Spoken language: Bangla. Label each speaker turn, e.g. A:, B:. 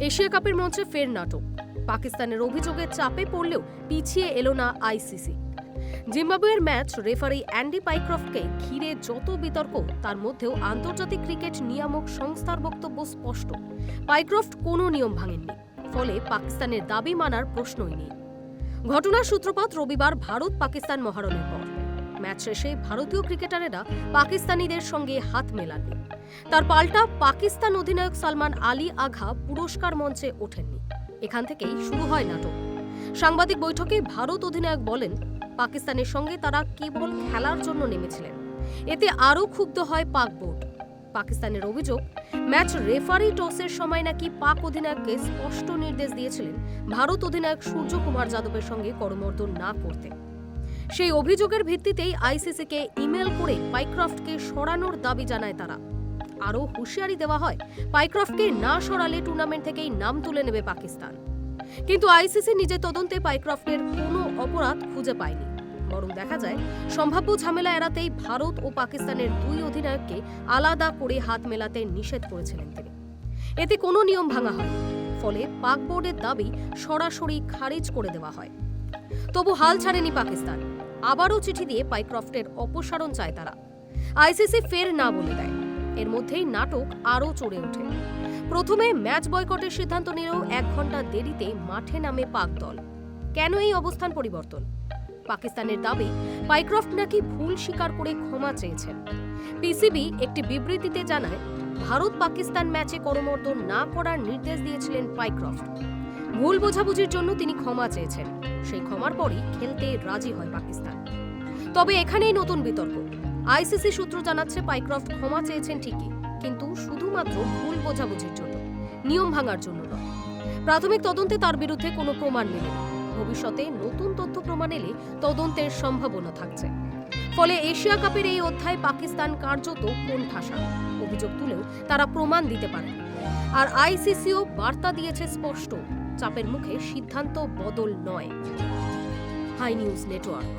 A: এশিয়া কাপের মঞ্চে ফের নাটক। পাকিস্তানের অভিযোগের চাপে পড়লেও পিছিয়ে এলো না আইসিসি। জিম্বাবুয়ের ম্যাচ রেফারি অ্যান্ডি পাইক্রফটকে ঘিরে যত বিতর্ক, তার মধ্যেও আন্তর্জাতিক ক্রিকেট নিয়ামক সংস্থার বক্তব্য স্পষ্ট। পাইক্রফট কোনো নিয়ম ভাঙেননি, ফলে পাকিস্তানের দাবি মানার প্রশ্নই নেই। ঘটনার সূত্রপাত রবিবার ভারত পাকিস্তান মহারণের পর। ম্যাচ শেষে ভারতীয় ক্রিকেটারেরা পাকিস্তানিদের সঙ্গে হাত মেলাননি। তার পাল্টা পাকিস্তান অধিনায়ক সালমান আলী আঘা পুরস্কার মঞ্চে ওঠেননি। এখান থেকেই শুরু হয় নাটক। সাংবাদিক বৈঠকে ভারত অধিনায়ক বলেন, পাকিস্তানের সঙ্গে তারা কেবল খেলার জন্য নেমেছিলেন। এতে আরও ক্ষুব্ধ হয় পাক বোর্ড। পাকিস্তানের অভিযোগ, ম্যাচ রেফারি টসের সময় নাকি পাক অধিনায়ককে স্পষ্ট নির্দেশ দিয়েছিলেন ভারত অধিনায়ক সূর্য কুমার যাদবের সঙ্গে করমর্দন না করতে। সেই অভিযোগের ভিত্তিতেই আইসিসিকে ইমেল করে পাইক্রফটকে সরানোর দাবি জানায় তারা। আরও হুঁশিয়ারি দেওয়া হয় পাইক্রফটকে না সরালে টুর্নামেন্ট থেকেই নাম তুলে নেবে পাকিস্তান। কিন্তু আইসিসি নিজের তদন্তে পাইক্রফটের কোনো অপরাধ খুঁজে পায়নি। বরং দেখা যায়, সম্ভাব্য ঝামেলা এড়াতেই ভারত ও পাকিস্তানের দুই অধিনায়ককে আলাদা করে হাত মেলাতে নিষেধ করেছিলেন তিনি। এতে কোনো নিয়ম ভাঙা হয়নি। ফলে পাক বোর্ডের দাবি সরাসরি খারিজ করে দেওয়া হয়। তবু হাল ছাড়েনি পাকিস্তান। আবারও চিঠি দিয়ে পাইক্রফটের অপসারণ চায় তারা। আইসিসি ফের না বলে দেয়। এর মধ্যেই নাটক আরও চড়ে ওঠে। প্রথমে ম্যাচ বয়কটের সিদ্ধান্ত নিলেও এক ঘণ্টা দেরিতে মাঠে নামে পাক দল কেন এই অবস্থান পরিবর্তন? পাকিস্তানের দাবি, পাইক্রফট নাকি ভুল স্বীকার করে ক্ষমা চেয়েছেন। পিসিবি একটি বিবৃতিতে জানায়, ভারত পাকিস্তান ম্যাচে করমর্দন না করার নির্দেশ দিয়েছিলেন পাইক্রফট। ভুল বোঝাবুঝির জন্য তিনি ক্ষমা চেয়েছেন। সেই ক্ষমার পরই খেলতে রাজি হয় পাকিস্তান। তবে এখানেই নতুন বিতর্ক। আইসিসি সূত্র জানাচ্ছে পাইক্রফট ক্ষমা চেয়েছেন ঠিকই, কিন্তু শুধুমাত্র ভুল বোঝাবুঝির জন্য, নিয়ম ভাঙার জন্য নয়। প্রাথমিক তদন্তে তার বিরুদ্ধে কোনো প্রমাণ মেলেনি ভবিষ্যতে নতুন তথ্য প্রমাণ এলে তদন্তের সম্ভাবনা থাকছে। ফলে এশিয়া কাপের এই অধ্যায় পাকিস্তান কার্যত কোন ঠাসা অভিযোগ তুলেও তারা প্রমাণ দিতে পারে আর আইসিসিও বার্তা দিয়েছে স্পষ্ট, চাপের মুখে সিদ্ধান্ত বদল নয়। Hi news network.